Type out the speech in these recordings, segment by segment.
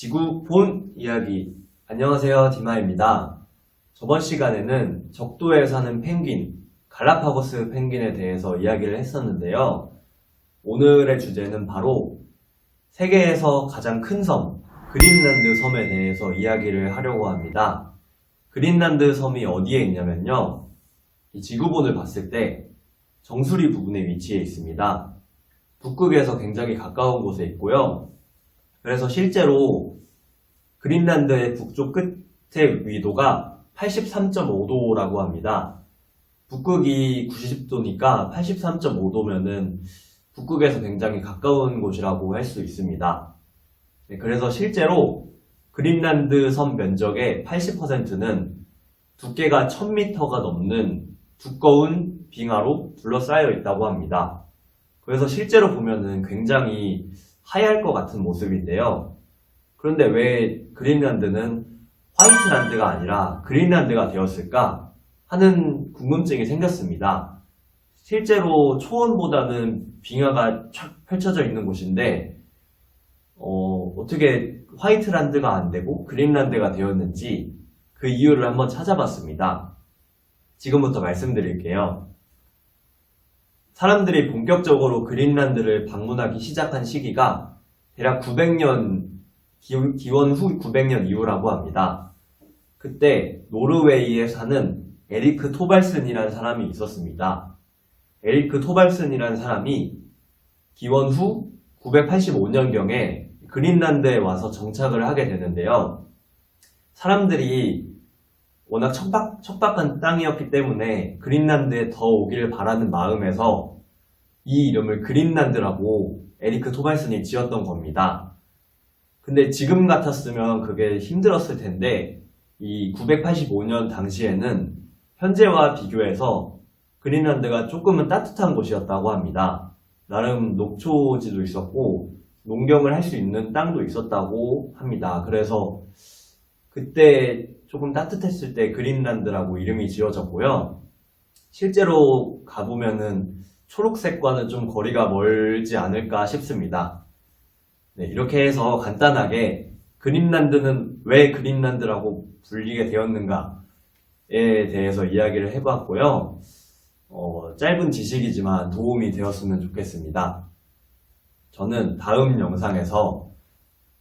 지구 본 이야기. 안녕하세요, 디마입니다. 저번 시간에는 적도에 사는 펭귄, 갈라파고스 펭귄에 대해서 이야기를 했었는데요. 오늘의 주제는 바로 세계에서 가장 큰 섬, 그린란드 섬에 대해서 이야기를 하려고 합니다. 그린란드 섬이 어디에 있냐면요. 이 지구본을 봤을 때 정수리 부근에 위치해 있습니다. 북극에서 굉장히 가까운 곳에 있고요. 그래서 실제로 그린란드의 북쪽 끝의 위도가 83.5도라고 합니다. 북극이 90도니까 83.5도면은 북극에서 굉장히 가까운 곳이라고 할 수 있습니다. 네, 그래서 실제로 그린란드 섬 면적의 80%는 두께가 1000m가 넘는 두꺼운 빙하로 둘러싸여 있다고 합니다. 그래서 실제로 보면은 굉장히 하얄 것 같은 모습인데요. 그런데 왜 그린란드는 화이트란드가 아니라 그린란드가 되었을까 하는 궁금증이 생겼습니다. 실제로 초원보다는 빙하가 쫙 펼쳐져 있는 곳인데 어, 떻게 화이트란드가 안 되고 그린란드가 되었는지 그 이유를 한번 찾아봤습니다. 지금부터 말씀드릴게요. 사람들이 본격적으로 그린란드를 방문하기 시작한 시기가 대략 900년, 기, 원 후 900년 이후라고 합니다. 그때 노르웨이에 사는 에리크 토발슨이라는 사람이 있었습니다. 에리크 토발슨이라는 사람이 기원 후 985년경에 그린란드에 와서 정착을 하게 되는데요. 사람들이 워낙 척박, 척박한 땅이었기 때문에 그린란드에 더 오기를 바라는 마음에서 이 이름을 그린란드라고 에리크 토발슨이 지었던 겁니다. 근데 지금 같았으면 그게 힘들었을 텐데 이 985년 당시에는 현재와 비교해서 그린란드가 조금은 따뜻한 곳이었다고 합니다. 나름 녹초지도 있었고 농경을 할 수 있는 땅도 있었다고 합니다. 그래서 그때 조금 따뜻했을 때 그린란드라고 이름이 지어졌고요. 실제로 가보면은 초록색과는 좀 거리가 멀지 않을까 싶습니다. 네, 이렇게 해서 간단하게 그린란드는 왜 그린란드라고 불리게 되었는가에 대해서 이야기를 해봤고요. 어, 짧은 지식이지만 도움이 되었으면 좋겠습니다. 저는 다음 영상에서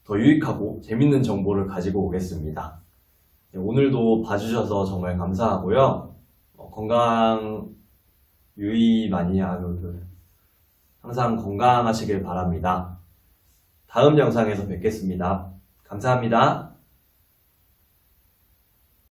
더 유익하고 재밌는 정보를 가지고 오겠습니다. 네, 오늘도 봐주셔서 정말 감사하고요. 어, 건강 유의 많이 하고 항상 건강하시길 바랍니다. 다음 영상에서 뵙겠습니다. 감사합니다.